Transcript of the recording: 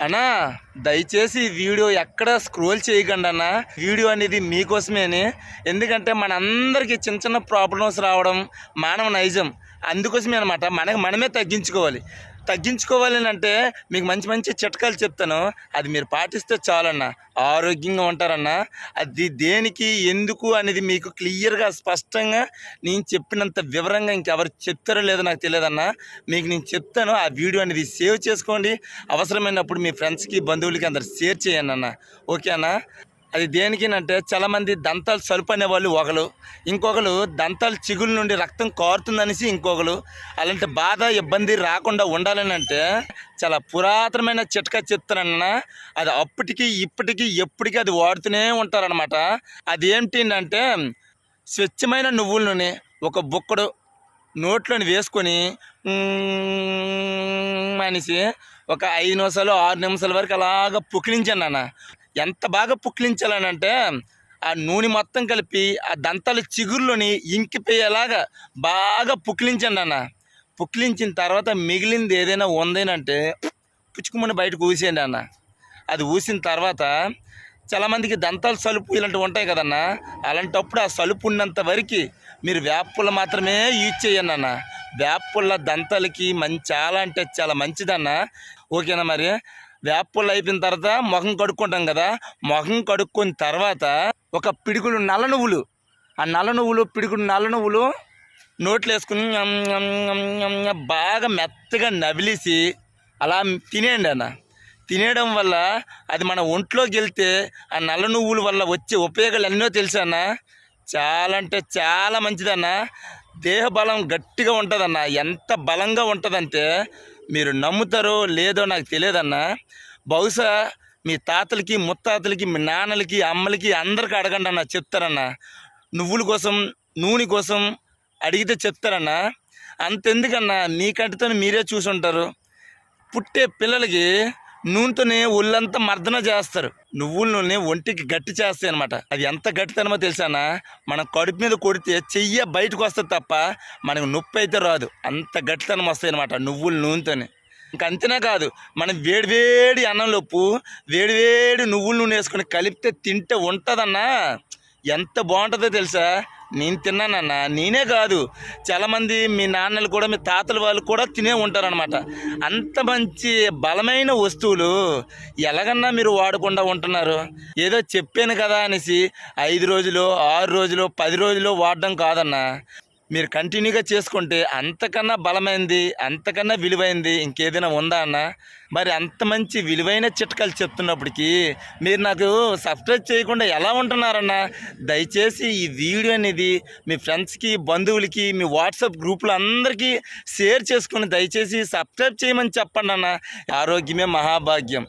అన్నా దయచేసి వీడియో ఎక్కడ స్క్రోల్ చేయకండి అన్న. వీడియో అనేది మీకోసమేని. ఎందుకంటే మన అందరికీ చిన్న చిన్న ప్రాబ్లమ్స్ రావడం మానవ నైజం. అందుకోసమే అనమాట మనకి మనమే తగ్గించుకోవాలి. తగ్గించుకోవాలని అంటే మీకు మంచి మంచి చిట్కాలు చెప్తాను. అది మీరు పాటిస్తే చాలన్న. ఆరోగ్యంగా ఉంటారన్న. అది దేనికి ఎందుకు అనేది మీకు క్లియర్గా స్పష్టంగా నేను చెప్పినంత వివరంగా ఇంకెవరు చెప్తారో లేదో నాకు తెలియదన్న. మీకు నేను చెప్తాను. ఆ వీడియో అనేది సేవ్ చేసుకోండి. అవసరమైనప్పుడు మీ ఫ్రెండ్స్కి బంధువులకి అందరు షేర్ చేయండి అన్న. ఓకే అన్న? అది దేనికినంటే చాలామంది దంతాలు సలుపు అనేవాళ్ళు ఒకరు ఇంకొకరు దంతాలు చిగుల నుండి రక్తం కారుతుందనేసి ఇంకొకరు అలాంటి బాధ ఇబ్బంది రాకుండా ఉండాలని అంటే చాలా పురాతనమైన చిట్కా చెప్తానన్న అది అప్పటికి ఇప్పటికి ఎప్పటికీ అది వాడుతూనే ఉంటారనమాట అది ఏంటి అంటే స్వచ్ఛమైన నువ్వుల నూనె ఒక బుక్కడు నోట్లోని వేసుకొని అనేసి ఒక ఐదు నిమిషాలు ఆరు నిమిషాల వరకు అలాగ పుకిలించాను అన్న ఎంత బాగా పుక్లించాలనంటే అంటే ఆ నూనె మొత్తం కలిపి ఆ దంతాల చిగురులోని ఇంకిపోయేలాగా బాగా పుక్లించండి అన్న. పుక్లించిన తర్వాత మిగిలింది ఏదైనా ఉందేనంటే పుచ్చుకుమని బయటకు ఊసేయండి అన్న. అది ఊసిన తర్వాత చాలామందికి దంతాలు సలుపు ఇలాంటివి ఉంటాయి కదన్నా. అలాంటప్పుడు ఆ సలుపు ఉన్నంత వరకు మీరు వేపుల్ల మాత్రమే యూజ్ చేయండి అన్న. వేపుల్ల దంతాలకి మంచి చాలా అంటే చాలా మంచిదన్న. ఓకేనా మరి? వేపుల్ల అయిపోయిన తర్వాత మొహం కడుక్కుంటాం కదా మొహం కడుక్కున్న తర్వాత ఒక పిడుగులు నల్ల నువ్వులు. ఆ నల్ల నువ్వులు పిడుగులు నల్ల నువ్వులు నోట్లో వేసుకుని బాగా మెత్తగా నవిలేసి అలా తినేయండి అన్న. తినేయడం వల్ల అది మన ఒంట్లోకి వెళ్తే ఆ నల్ల నువ్వుల వల్ల వచ్చే ఉపయోగాలు ఎన్నో తెలుసన్న చాలా అంటే చాలా మంచిదన్న. దేహ బలం గట్టిగా ఉంటుందన్న. ఎంత బలంగా ఉంటుందంటే మీరు నమ్ముతారో లేదో నాకు తెలియదన్న. బహుశా మీ తాతలకి ముత్తాతలకి మీ నాన్నలకి అమ్మలకి అందరికీ అడగండి అన్న చెప్తారన్న. నువ్వుల కోసం నూనె కోసం అడిగితే చెప్తారన్న. అంతెందుకన్నా మీ కంటితో మీరే చూసుంటారు. పుట్టే పిల్లలకి నూనెతోనే ఒళ్ళంతా మర్దన చేస్తారు. నువ్వుల నూనె ఒంటికి గట్టి చేస్తాయి అనమాట అది ఎంత గట్టితనమో తెలిసానా మనం కడుపు మీద కొడితే చెయ్య బయటకు వస్తుంది తప్ప మనకు నొప్పి అయితే రాదు. అంత గట్టితనం వస్తాయి అనమాట నువ్వుల నూనెతోనే. ఇంక అంతేనా కాదు మనం వేడివేడి అన్నంలోపు వేడివేడి నువ్వుల నూనె వేసుకొని కలిపితే తింటే ఉంటుందన్నా. ఎంత బాగుంటుందో తెలుసా? నేను తిన్నానన్న నేనే కాదు. చాలామంది మీ నాన్నలు కూడా మీ తాతల వాళ్ళు కూడా తినే ఉంటారనమాట అంత మంచి బలమైన వస్తువులు ఎలాగన్నా మీరు వాడకుండా ఉంటున్నారు. ఏదో చెప్పాను కదా అనేసి ఐదు రోజులు ఆరు రోజులు పది రోజులు వాడడం కాదన్నా. మీరు కంటిన్యూగా చేసుకుంటే అంతకన్నా బలమైంది అంతకన్నా విలువైంది ఇంకేదైనా ఉందా అన్న? మరి అంత మంచి విలువైన చిట్కాలు చెప్తున్నప్పటికీ మీరు నాకు సబ్స్క్రైబ్ చేయకుండా ఎలా ఉంటున్నారన్న? దయచేసి ఈ వీడియో అనేది మీ ఫ్రెండ్స్కి బంధువులకి మీ వాట్సాప్ గ్రూపులు అందరికీ షేర్ చేసుకుని దయచేసి సబ్స్క్రైబ్ చేయమని చెప్పండి అన్న. ఆరోగ్యమే మహాభాగ్యం.